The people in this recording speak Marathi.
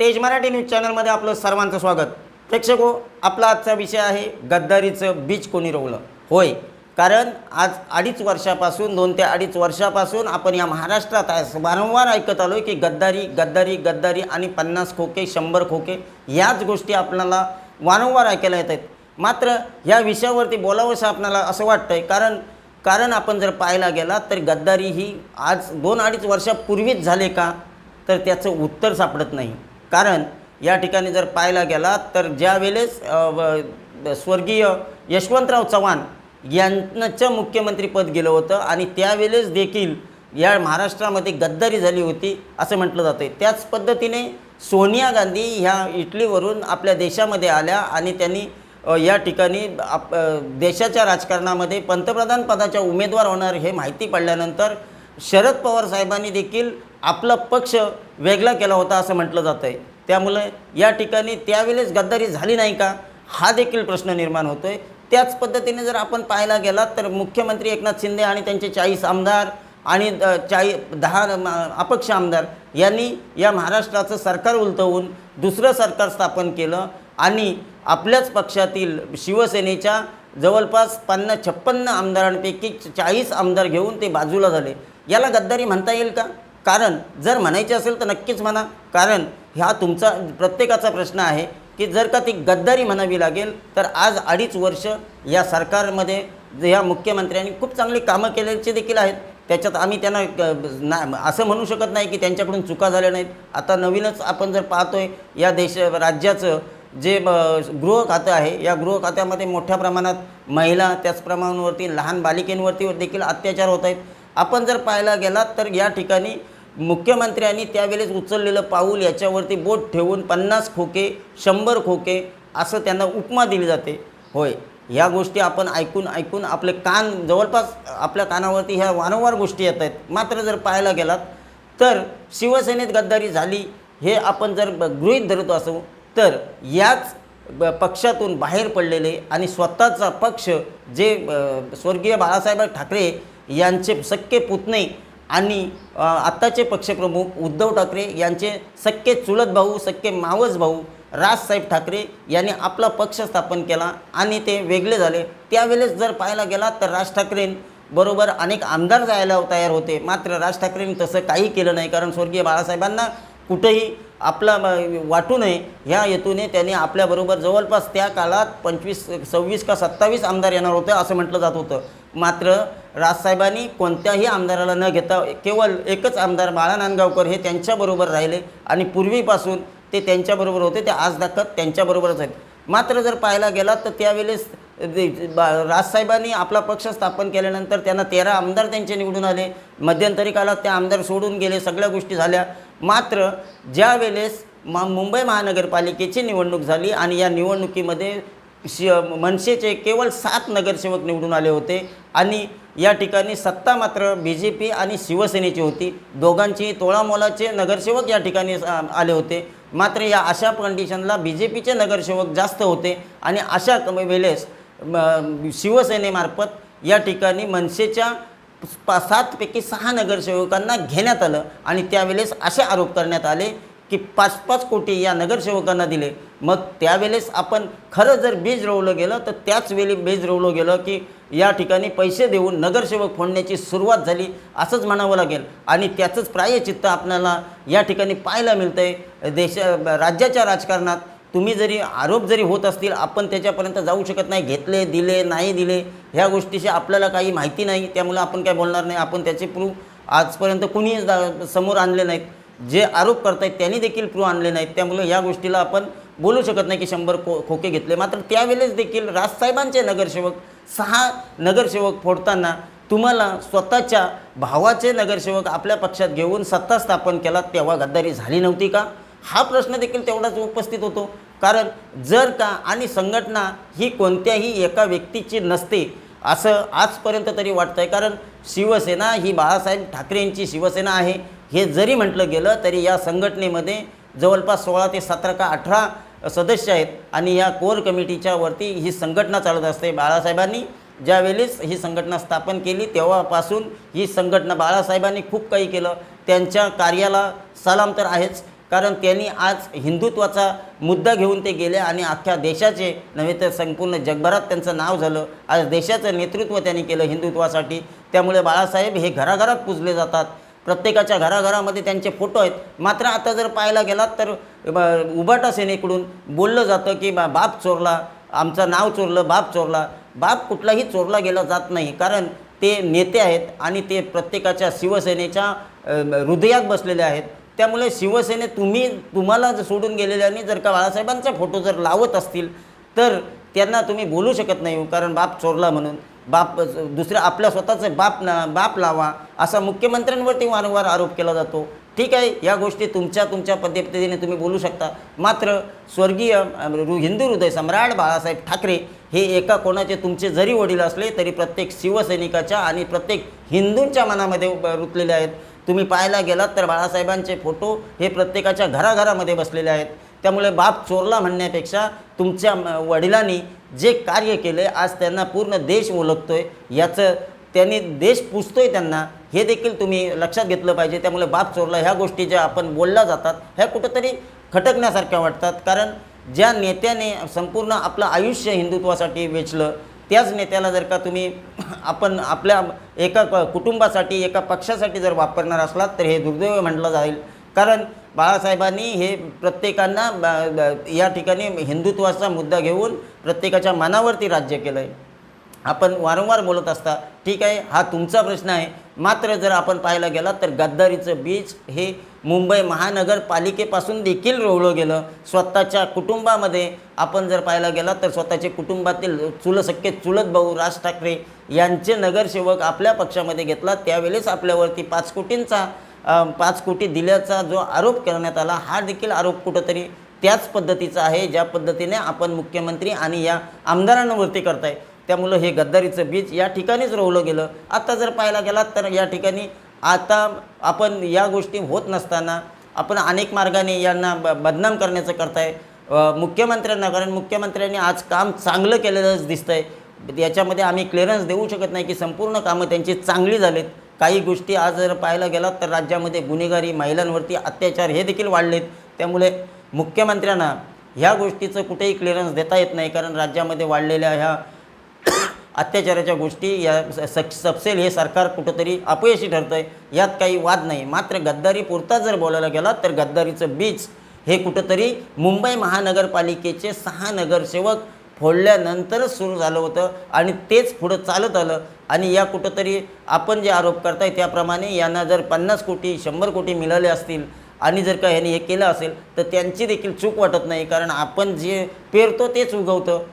तेज मराठी न्यूज चॅनलमध्ये आपलं सर्वांचं स्वागत. प्रेक्षको आपला आजचा विषय आहे गद्दारीचं बीज कोणी रोवलं? होय. कारण आज अडीच वर्षापासून दोन ते अडीच वर्षापासून आपण या महाराष्ट्रात आहे वारंवार ऐकत आलो की गद्दारी गद्दारी गद्दारी आणि पन्नास खोके शंभर खोके याच गोष्टी आपल्याला वारंवार ऐकायला येत आहेत. मात्र या विषयावरती बोलावंसं आपल्याला असं वाटतं आहे कारण कारण आपण जर पाहायला गेला तर गद्दारी ही आज दोन अडीच वर्षापूर्वीच झाले का? तर त्याचं उत्तर सापडत नाही. कारण या ठिकाणी जर पाहायला गेला तर ज्या वेळेस स्वर्गीय यशवंतराव चव्हाण यांचं मुख्यमंत्रीपद गेलं होतं आणि त्यावेळेस देखील या महाराष्ट्रामध्ये गद्दारी झाली होती असं म्हटलं जातं त्याच पद्धतीने सोनिया गांधी ह्या इटलीवरून आपल्या देशामध्ये आल्या आणि त्यांनी या ठिकाणी आप देशाच्या राजकारणामध्ये पंतप्रधान पदाच्या उमेदवार होणार हे माहिती पडल्यानंतर शरद पवार साहेबांनी देखील आपला पक्ष वेगळा केला होता असं म्हटलं जातं आहे त्यामुळे या ठिकाणी त्यावेळेस गद्दारी झाली नाही का? हा देखील प्रश्न निर्माण होतो आहे त्याच पद्धतीने जर आपण पाहायला गेलात तर मुख्यमंत्री एकनाथ शिंदे आणि त्यांचे चाळीस आमदार आणि चाळी दहा अपक्ष आमदार यांनी या महाराष्ट्राचं सरकार उलटवून दुसरं सरकार स्थापन केलं आणि आपल्याच पक्षातील शिवसेनेच्या जवळपास पन्नास छप्पन्न आमदारांपैकी चाळीस आमदार घेऊन ते बाजूला झाले. याला गद्दारी म्हणता येईल का? कारण जर म्हणायचे असेल तर नक्कीच म्हणा. कारण हा तुमचा प्रत्येकाचा प्रश्न आहे की जर का ती गद्दारी म्हणावी लागेल तर आज अडीच वर्ष या सरकारमध्ये या मुख्यमंत्र्यांनी खूप चांगली कामं केल्याचे देखील आहेत. त्याच्यात आम्ही त्यांना ना असं म्हणू शकत नाही की त्यांच्याकडून चुका झाल्या नाहीत. आता नवीनच आपण जर पाहतोय या देश राज्याचं जे ब- गृह खातं आहे या गृह खात्यामध्ये मोठ्या प्रमाणात महिला त्याचप्रमाणावरती लहान बालिकेंवरती देखील अत्याचार होत आहेत. आपण जर पाहायला गेलात तर या ठिकाणी मुख्यमंत्र्यांनी त्यावेळेस उचललेलं पाऊल याच्यावरती बोट ठेवून पन्नास खोके शंभर खोके असं त्यांना उपमा दिली जाते. होय ह्या गोष्टी आपण ऐकून ऐकून आपले कान जवळपास आपल्या कानावरती ह्या वारंवार गोष्टी येत आहेत. मात्र जर पाहायला गेलात तर शिवसेनेत गद्दारी झाली हे आपण जर गृहीत धरत असू तर याच ब- पक्षातून बाहेर पडलेले आणि स्वतःचा पक्ष जे स्वर्गीय बाळासाहेब ठाकरे यांचे सख्खे पुतणे आणि आत्ताचे पक्षप्रमुख उद्धव ठाकरे यांचे सख्खे चुलत भाऊ सख्खे मावस भाऊ राजसाहेब ठाकरे यांनी आपला पक्ष स्थापन केला आणि ते वेगळे झाले. त्यावेळेस जर पाहायला गेला तर राज ठाकरेंबरोबर अनेक आमदार जायला तयार होते. मात्र राज ठाकरेंनी तसं काही केलं नाही. कारण स्वर्गीय बाळासाहेबांना कुठंही आपला वाटू नये. ह्या हेतूने त्यांनी आपल्याबरोबर जवळपास त्या काळात पंचवीस सव्वीस का सत्तावीस आमदार येणार होते असं म्हटलं जात होतं. मात्र राजसाहेबांनी कोणत्याही आमदाराला न घेता केवळ एकच आमदार बाळा नांदगावकर हे त्यांच्याबरोबर राहिले आणि पूर्वीपासून ते त्यांच्याबरोबर होते ते आज दाखत त्यांच्याबरोबरच आहेत. मात्र जर पाहायला गेलात तर त्यावेळेस बा- राजसाहेबांनी आपला पक्ष स्थापन केल्यानंतर त्यांना तेरा आमदार त्यांचे निवडून आले. मध्यंतरी काळात ते आमदार सोडून गेले सगळ्या गोष्टी झाल्या. मात्र ज्या वेळेस मा मुंबई महानगरपालिकेची निवडणूक झाली आणि या निवडणुकीमध्ये शि मनसेचे केवळ सात नगरसेवक निवडून आले होते आणि या ठिकाणी सत्ता मात्र बी जे पी आणि शिवसेनेची होती. दोघांची तोळामोलाचे नगरसेवक या ठिकाणी आले होते. मात्र या अशा कंडिशनला बी जे पीचे नगरसेवक जास्त होते आणि अशा वेळेस शिवसेनेमार्फत या ठिकाणी मनसेच्या पा सातपैकी सहा नगरसेवकांना घेण्यात आलं आणि त्यावेळेस असे आरोप करण्यात आले की पाच पाच कोटी या नगरसेवकांना दिले. मग त्यावेळेस आपण खरं जर बीज रोवलं गेलं तर त्याच वेळी बीज रोवलं गेलं की या ठिकाणी पैसे देऊन नगरसेवक फोडण्याची सुरुवात झाली असंच म्हणावं लागेल. आणि त्याचंच प्रायचित्त आपल्याला या ठिकाणी पाहायला मिळतं आहे देशा राज्याच्या राजकारणात तुम्ही जरी आरोप जरी होत असतील आपण त्याच्यापर्यंत जाऊ शकत नाही. घेतले दिले नाही दिले ह्या गोष्टीशी आपल्याला काही माहिती नाही. त्यामुळे आपण काय बोलणार नाही. आपण त्याचे प्रूफ आजपर्यंत कुणी समोर आणले नाहीत. जे आरोप करतायत त्यांनी देखील प्रूफ आणले नाहीत. त्यामुळे या गोष्टीला आपण बोलू शकत नाही की शंभर खो खोके घेतले. मात्र त्यावेळेस देखील राजसाहेबांचे नगरसेवक सहा नगरसेवक फोडताना तुम्हाला स्वतःच्या भावाचे नगरसेवक आपल्या पक्षात घेऊन सत्ता स्थापन केला तेव्हा गद्दारी झाली नव्हती का? हा प्रश्न देखील तेवढाच उपस्थित होतो. कारण जर का आणि संघटना ही कोणत्याही एका व्यक्तीची नसते असं आजपर्यंत तरी वाटतं आहे कारण शिवसेना ही बाळासाहेब ठाकरेंची शिवसेना आहे. हे जरी म्हटलं गेलं तरी या संघटनेमध्ये जवळपास सोळा ते सतरा का अठरा सदस्य आहेत आणि या कोर कमिटीच्या वरती ही संघटना चालत असते. बाळासाहेबांनी ज्यावेळेस ही संघटना स्थापन केली तेव्हापासून ही संघटना बाळासाहेबांनी खूप काही केलं. त्यांच्या कार्याला सलाम तर आहेच कारण त्यांनी आज हिंदुत्वाचा मुद्दा घेऊन ते गेले आणि अख्ख्या देशाचे नव्हे तर संपूर्ण जगभरात त्यांचं नाव झालं. आज देशाचं नेतृत्व त्यांनी केलं हिंदुत्वासाठी. त्यामुळे बाळासाहेब हे घराघरात पुजले जातात. प्रत्येकाच्या घराघरामध्ये त्यांचे फोटो आहेत. मात्र आता जर पाहायला गेलात तर ब- उबाटा सेनेकडून बोललं जातं की बा बाप चोरला आमचं नाव चोरलं बाप चोरला. बाप कुठलाही चोरला गेला जात नाही. कारण ते नेते आहेत आणि ते प्रत्येकाच्या शिवसेनेच्या हृदयात बसलेले आहेत. त्यामुळे शिवसेने तुम्ही तुम्हाला जर सोडून गेलेल्यांनी जर का बाळासाहेबांचा फोटो जर लावत असतील तर त्यांना तुम्ही बोलू शकत नाही हो. कारण बाप चोरला म्हणून. बाप दुसऱ्या आपल्या स्वतःचे बाप ना बाप लावा असा मुख्यमंत्र्यांवरती वारंवार आरोप केला जातो. ठीक आहे या गोष्टी तुमच्या तुमच्या पद्धतीने तुम्ही बोलू शकता. मात्र स्वर्गीय रु- हिंदू हृदय सम्राट बाळासाहेब ठाकरे हे एका कोणाचे तुमचे जरी वडील असले तरी प्रत्येक शिवसैनिकाच्या आणि प्रत्येक हिंदूंच्या मनामध्ये रुतलेले आहेत. तुम्ही पाहायला गेलात तर बाळासाहेबांचे फोटो हे प्रत्येकाच्या घराघरामध्ये बसलेले आहेत. त्यामुळे बाप चोरला म्हणण्यापेक्षा तुमच्या वडिलांनी जे कार्य केले आज त्यांना पूर्ण देश ओळखतोय याचं त्यांनी देश पुजतोय त्यांना हे देखील तुम्ही लक्षात घेतलं पाहिजे. त्यामुळे बाप चोरला ह्या गोष्टी ज्या आपण बोलल्या जातात ह्या कुठंतरी खटकण्यासारख्या वाटतात. कारण ज्या नेत्याने संपूर्ण आपलं आयुष्य हिंदुत्वासाठी वेचलं त्याच नेत्याला जर का तुम्ही आपण आपल्या एका कुटुंबासाठी एका पक्षासाठी जर वापरणार असलात तर हे दुर्दैव म्हटलं जाईल. कारण बाळासाहेबांनी हे प्रत्येकांना या ठिकाणी हिंदुत्वाचा मुद्दा घेऊन प्रत्येकाच्या मनावरती राज्य केलं आहे आपण वारंवार बोलत असता ठीक आहे हा तुमचा प्रश्न आहे. मात्र जर आपण पाहायला गेलात तर गद्दारीचं बीज हे मुंबई महानगरपालिकेपासून देखील रोवलं गेलं. स्वतःच्या कुटुंबामध्ये आपण जर पाहायला गेलात तर स्वतःचे कुटुंबातील चुलसख्खे चुलत भाऊ राज ठाकरे यांचे नगरसेवक आपल्या पक्षामध्ये घेतला. त्यावेळेस आपल्यावरती पाच कोटींचा पाच कोटी दिल्याचा जो आरोप करण्यात आला हा देखील आरोप कुठंतरी त्याच पद्धतीचा आहे ज्या पद्धतीने आपण मुख्यमंत्री आणि या आमदारांवरती करताय. त्यामुळं हे गद्दारीचं बीज या ठिकाणीच रोवलं गेलं. आत्ता जर पाहायला गेलात तर या ठिकाणी आता आपण या गोष्टी होत नसताना आपण अनेक मार्गाने यांना ब बदनाम करण्याचं करताय. मुख्यमंत्र्यांना कारण मुख्यमंत्र्यांनी आज काम चांगलं केलेलंच दिसतंय. याच्यामध्ये आम्ही क्लिअरन्स देऊ शकत नाही की संपूर्ण कामं त्यांची चांगली झालीत. काही गोष्टी आज जर पाहायला गेलात तर राज्यामध्ये गुन्हेगारी महिलांवरती अत्याचार हे देखील वाढलेत. त्यामुळे मुख्यमंत्र्यांना ह्या गोष्टीचं कुठेही क्लिअरन्स देता येत नाही कारण राज्यामध्ये वाढलेल्या ह्या अत्याचाराच्या गोष्टी या स- सपसेल हे सरकार कुठंतरी अपयशी ठरतं आहे यात काही वाद नाही. मात्र गद्दारी पुरता जर बोलायला गेला तर गद्दारीचं बीज हे कुठंतरी मुंबई महानगरपालिकेचे सहा नगरसेवक फोडल्यानंतरच सुरू झालं होतं आणि तेच पुढं चालत आलं. आणि या कुठंतरी आपण जे आरोप करताय त्याप्रमाणे यांना जर पन्नास कोटी शंभर कोटी मिळाले असतील आणि जर का ह्यांनी हे केलं असेल तर त्यांची देखील चूक वाटत नाही. कारण आपण जे पेरतो तेच उगवतं.